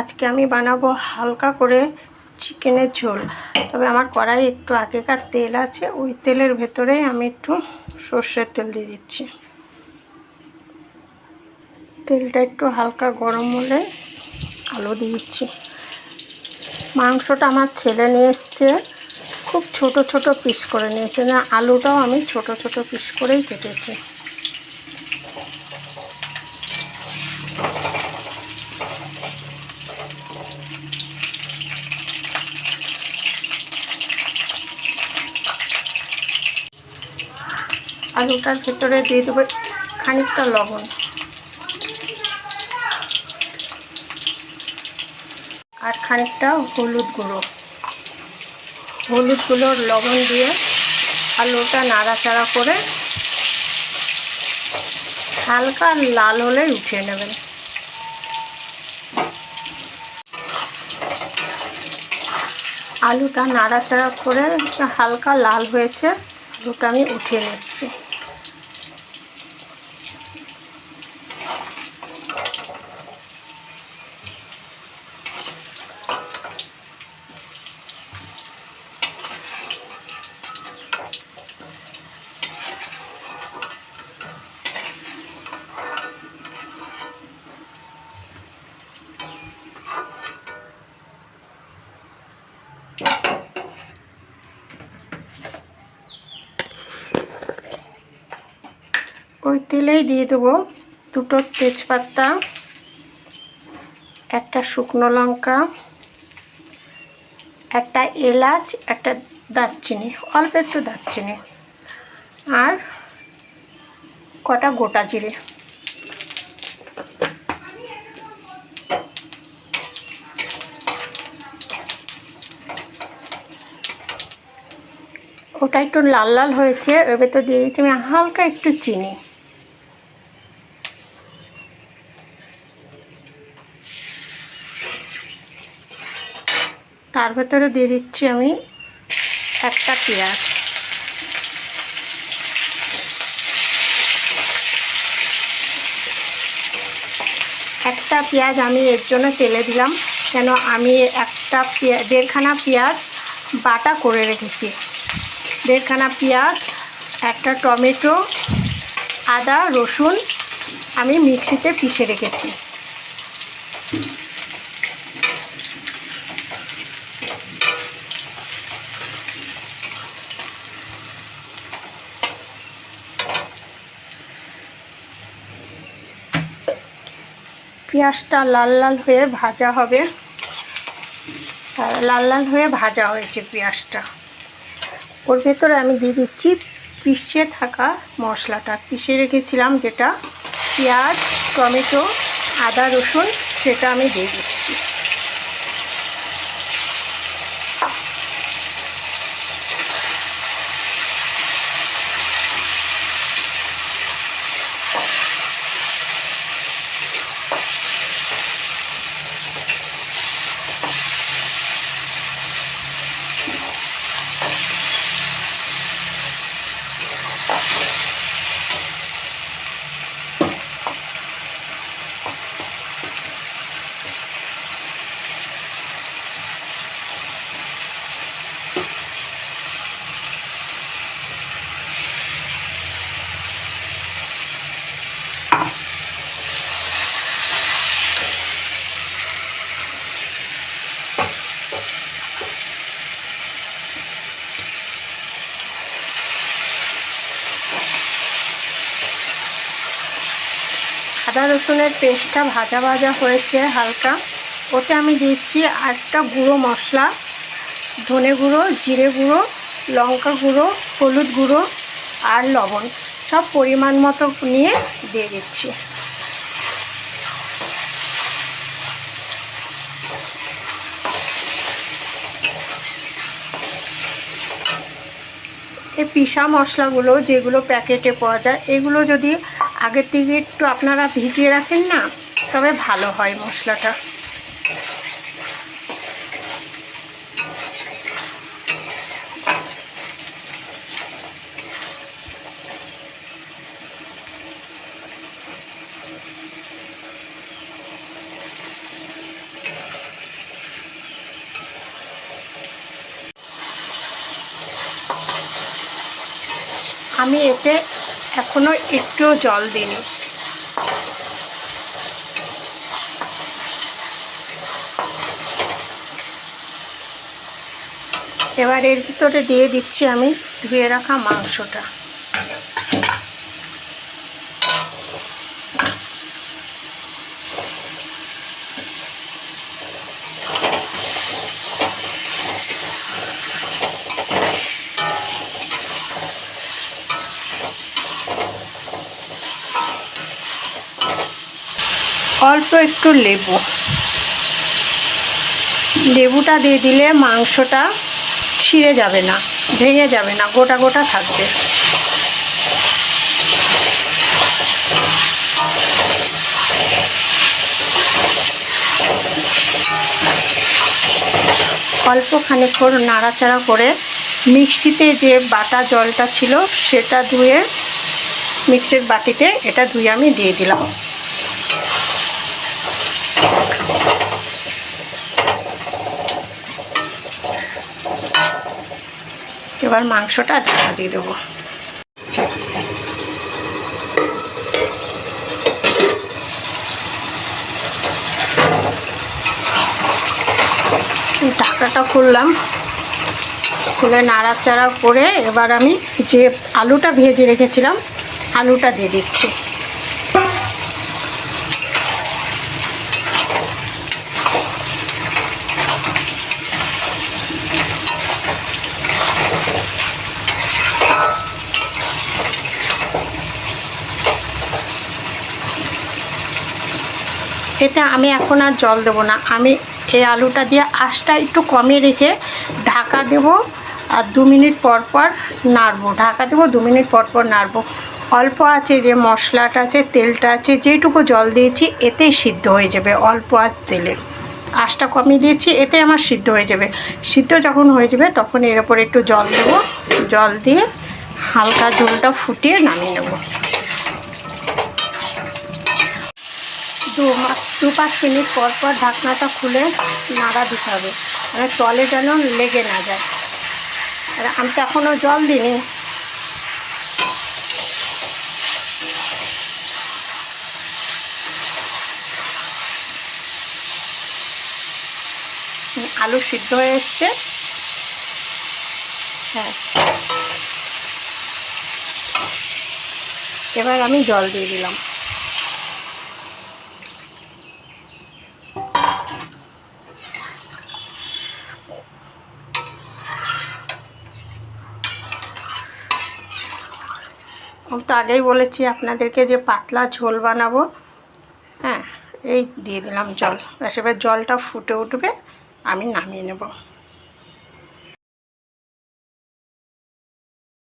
আজকে আমি বানাবো হালকা করে চিকেনের ঝোল। তবে আমার কড়াই একটু আগেকার তেল আছে, ওই তেলের ভেতরেই আমি একটু সর্ষের তেল দিয়ে দিচ্ছি। তেলটা একটু হালকা গরম হলে আলু দিয়ে দিচ্ছি। মাংসটা আমার ছেলে নিয়ে এসছে, খুব ছোট ছোট পিস করে নিয়েছে। না, আলুটাও আমি ছোট ছোট পিস করেই কেটেছি। আলুটার ভেতরে দিয়ে দেবো খানিকটা লবণ। আর খানিকটা হলুদ গুঁড়ো। হলুদ গুঁড়োর লবণ দিয়ে আলুটা নাড়াচাড়া করে হালকা লাল হলে উঠিয়ে নেবেন। আলুটা নাড়াচাড়া করে হালকা লাল হয়েছে, আলুটা আমি উঠিয়ে নিচ্ছি। ওই তেলেই দিয়ে দেবো দুটো তেজপাতা, একটা শুকনো লঙ্কা, একটা এলাচ, একটা দারচিনি, অল্প একটু দারচিনি আর কটা গোটা জিরে। ওটা একটু লাল লাল হয়েছে এর ভেতর দিয়ে দিচ্ছি আমি হালকা একটু চিনি। তার ভেতরে দিয়ে দিচ্ছি আমি একটা পেঁয়াজ। একটা পেঁয়াজ আমি এর জন্য তেলে দিলাম, কেন আমি একটা পেঁয়াজ দেড়খানা পেঁয়াজ বাটা করে রেখেছি। দেড়খানা পেঁয়াজ, একটা টমেটো, আদা, রসুন আমি মিক্সিতে পিষে রেখেছি। পেঁয়াজটা লাল লাল হয়ে ভাজা হবে। লাল লাল হয়ে ভাজা হয়েছে পেঁয়াজটা। ওর ভেতরে আমি দিয়ে দিচ্ছি পিষে থাকা মশলাটা। পিষে রেখেছিলাম যেটা পেঁয়াজ, টমেটো, আদা, রসুন, সেটা আমি দিয়ে দিচ্ছি। আদা রসুনের পেস্টটা ভাজা ভাজা হয়েছে হালকা। ওতে আমি দিচ্ছি একটা গুঁড়ো মশলা, ধনে গুঁড়ো, জিরে গুঁড়ো, লঙ্কা গুঁড়ো, হলুদ গুঁড়ো আর লবণ। সব পরিমাণ মতো নিয়ে দিয়ে দিচ্ছি। এই পিসা মশলাগুলো যেগুলো প্যাকেটে পাওয়া যায়, এগুলো যদি আগের থেকে একটু আপনারা ভিজিয়ে রাখেন না তবে ভালো হয় মশলাটা। আমি এতে এখনও একটুও জল দিন এবার এর ভিতরে দিয়ে দিচ্ছি আমি ধুয়ে রাখা মাংসটা। অল্প একটু লেবু। লেবুটা দিয়ে দিলে মাংসটা ছিঁড়ে যাবে না, ভেঙে যাবে না, গোটা গোটা থাকবে। অল্প খানিক্ষণ নাড়াচাড়া করে মিক্সিতে যে বাটা জলটা ছিল সেটা ধুয়ে মিক্সির বাটিতে এটা ধুয়ে আমি দিয়ে দিলাম। এবার মাংসটা ঢাকা দিয়ে দেবো। ঢাকাটা খুললাম। খুলে নাড়াচাড়া করে এবার আমি যে আলুটা ভেজে রেখেছিলাম, আলুটা দিয়ে দিচ্ছি। এতে আমি এখন আর জল দেবো না। আমি এই আলুটা দিয়ে আঁশটা একটু কমিয়ে রেখে ঢাকা দেব আর দু মিনিট পর পর নাড়বো। ঢাকা দেবো, দু মিনিট পর পর নাড়বো। অল্প আছে যে মশলাটা আছে, তেলটা আছে যেটুকু জল দিয়েছি, এতেই সিদ্ধ হয়ে যাবে অল্প আঁচ তেলে। আঁশটা কমিয়ে দিয়েছি, এতে আমার সিদ্ধ হয়ে যাবে। সিদ্ধ যখন হয়ে যাবে, তখন এর ওপর একটু জল দেবো। জল দিয়ে হালকা ঝোলটা ফুটিয়ে নামিয়ে নেব। দু দু পাঁচ মিনিট পর পর ঢাকনাটা খুলে নাড়া দিতে হবে। মানে তলে যেন লেগে না যায়। আর আমি তো এখনও জল দিইনি। আলু সিদ্ধ হয়ে এসছে। হ্যাঁ। এবার আমি জল দিয়ে দিলাম। আমি তো আগেই বলেছি আপনাদেরকে যে পাতলা ঝোল বানাবো। হ্যাঁ এই দিয়ে দিলাম জল। এসবের জলটা ফুটে উঠবে, আমি নামিয়ে নেব।